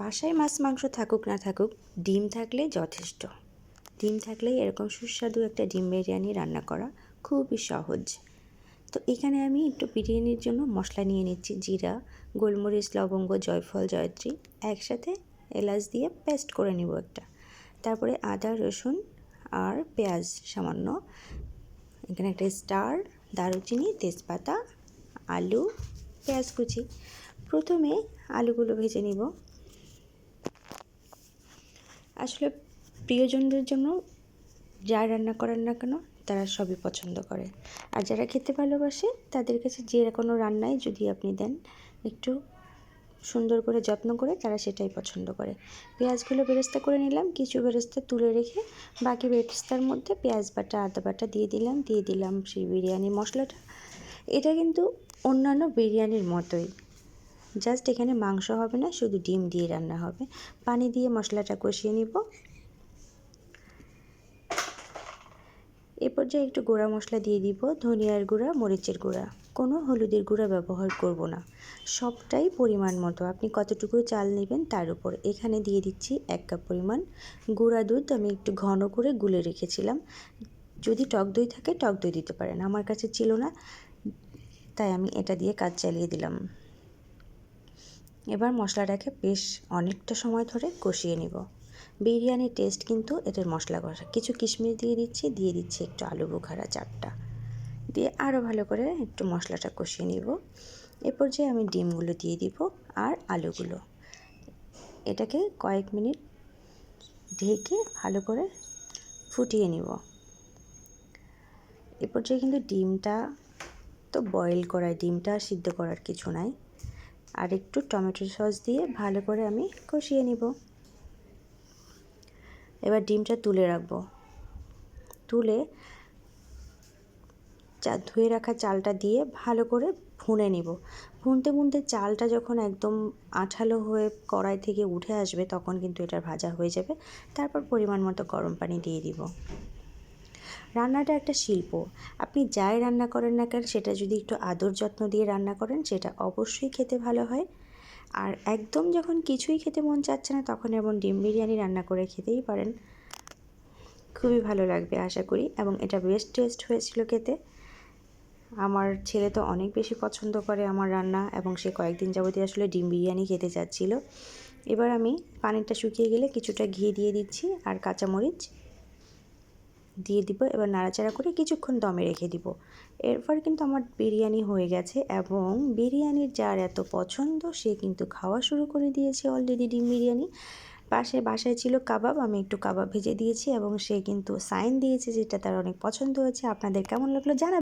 বাসায় মাছ, মাংস থাকুক, না থাকুক, ডিম থাকলে যথেষ্ট। ডিম থাকলেই এরকম সুস্বাদু একটা ডিম বিরিয়ানি রান্না করা খুবই সহজ। তো এখানে আমি একটু বিরিয়ানির জন্য মশলা নিয়ে নিচ্ছি। জিরা, গোলমরিচ, লবঙ্গ, জয়ফল, জয়ত্রী একসাথে এলাচ দিয়ে পেস্ট করে নিব একটা। তারপরে আদা, রসুন আর পেঁয়াজ সামান্য। এখানে একটা স্টার, দারুচিনি, তেজপাতা, আলু, পেঁয়াজ কুচি। প্রথমে আলুগুলো ভেজে নিব। আসলে প্রিয়জনদের জন্য যা রান্না করেন না কেন, তারা সবই পছন্দ করে। আর যারা খেতে ভালোবাসে, তাদের কাছে যে কোনো রান্নায় যদি আপনি দেন, একটু সুন্দর করে যত্ন করে তারা সেটাই পছন্দ করে। পেঁয়াজগুলো বেরেস্তা করে নিলাম, কিছু বেরেস্তা তুলে রেখে, বাকি বেরেস্তার মধ্যে পেঁয়াজ বাটা, আদা বাটা দিয়ে দিলাম দিয়ে দিলাম সেই বিরিয়ানি মশলাটা। এটা কিন্তু অন্যান্য বিরিয়ানির মতোই। জাস্ট এখানে মাংস হবে না, শুধু ডিম দিয়ে রান্না হবে। পানি দিয়ে মশলাটা কষিয়ে নিব। এ পর্যায়ে একটু গুঁড়া মশলা দিয়ে দিব, ধনিয়ার গুঁড়া, মরিচের গুঁড়া। কোনো হলুদের গুঁড়া ব্যবহার করব না। সবটাই পরিমাণ মতো। আপনি কতটুকু চাল নেবেন তার উপর। এখানে দিয়ে দিচ্ছি এক কাপ পরিমাণ। গুঁড়া দুধ আমি একটু ঘন করে গুলে রেখেছিলাম। যদি টক দই থাকে, টক দই দিতে পারেন। আমার কাছে ছিল না, তাই আমি এটা দিয়ে কাজ চালিয়ে দিলাম। এবার মশলাটাকে বেশ অনেকটা সময় ধরে কষিয়ে নিব। বিরিয়ানির টেস্ট কিন্তু এটার মশলা কষা। কিছু কিশমিশ দিয়ে দিচ্ছি দিয়ে দিচ্ছি একটু আলু বুখারা চারটা। দিয়ে আরও ভালো করে একটু মশলাটা কষিয়ে নিব। এরপর যে আমি ডিমগুলো দিয়ে দিব আর আলুগুলো। এটাকে কয়েক মিনিট ঢেকে ভালো করে ফুটিয়ে নিব। এরপর পর্যায়ে কিন্তু ডিমটা, তো বয়েল করায় ডিমটা সিদ্ধ করার কিছু নাই। আর একটু টমেটো সস দিয়ে ভালো করে আমি কষিয়ে নিব। এবার ডিমটা তুলে রাখব। তুলে চা ধুয়ে রাখা চালটা দিয়ে ভালো করে ভুনে নিব। ভুনতে ভুনতে চালটা যখন একদম আঠালো হয়ে কড়াই থেকে উঠে আসবে তখন কিন্তু এটা ভাজা হয়ে যাবে। তারপর পরিমাণ মতো গরম পানি দিয়ে দিব। রান্নাটা একটা শিল্প। আপনি যাই রান্না করেন না কেন, সেটা যদি একটু আদর যত্ন দিয়ে রান্না করেন, সেটা অবশ্যই খেতে ভালো হয়। আর একদম যখন কিছুই খেতে মন চাচ্ছে না, তখন এমন ডিম বিরিয়ানি রান্না করে খেতেই পারেন। খুবই ভালো লাগবে, আশা করি। এবং এটা বেস্ট টেস্ট হয়েছিল খেতে। আমার ছেলে তো অনেক বেশি পছন্দ করে আমার রান্না, এবং সে কয়েকদিন যাবতীয় আসলে ডিম বিরিয়ানি খেতে চাচ্ছিল। এবার আমি পানিরটা শুকিয়ে গেলে কিছুটা ঘি দিয়ে দিচ্ছি আর কাঁচামরিচ। দিয়ে দিব, এবার নাড়াচাড়া করে কিছুক্ষণ দমে রেখে দিব। এরপর কিন্তু আমার বিরিয়ানি হয়ে গেছে এবং বিরিয়ানির যার এত পছন্দ, সে কিন্তু খাওয়া শুরু করে দিয়েছে অলরেডি ডিম বিরিয়ানি। পাশে বাসায় ছিল কাবাব, আমি একটু কাবাব ভেজে দিয়েছি এবং সে কিন্তু সাইন দিয়েছে যেটা তার অনেক পছন্দ হয়েছে। আপনাদের কেমন লাগল জানাবেন।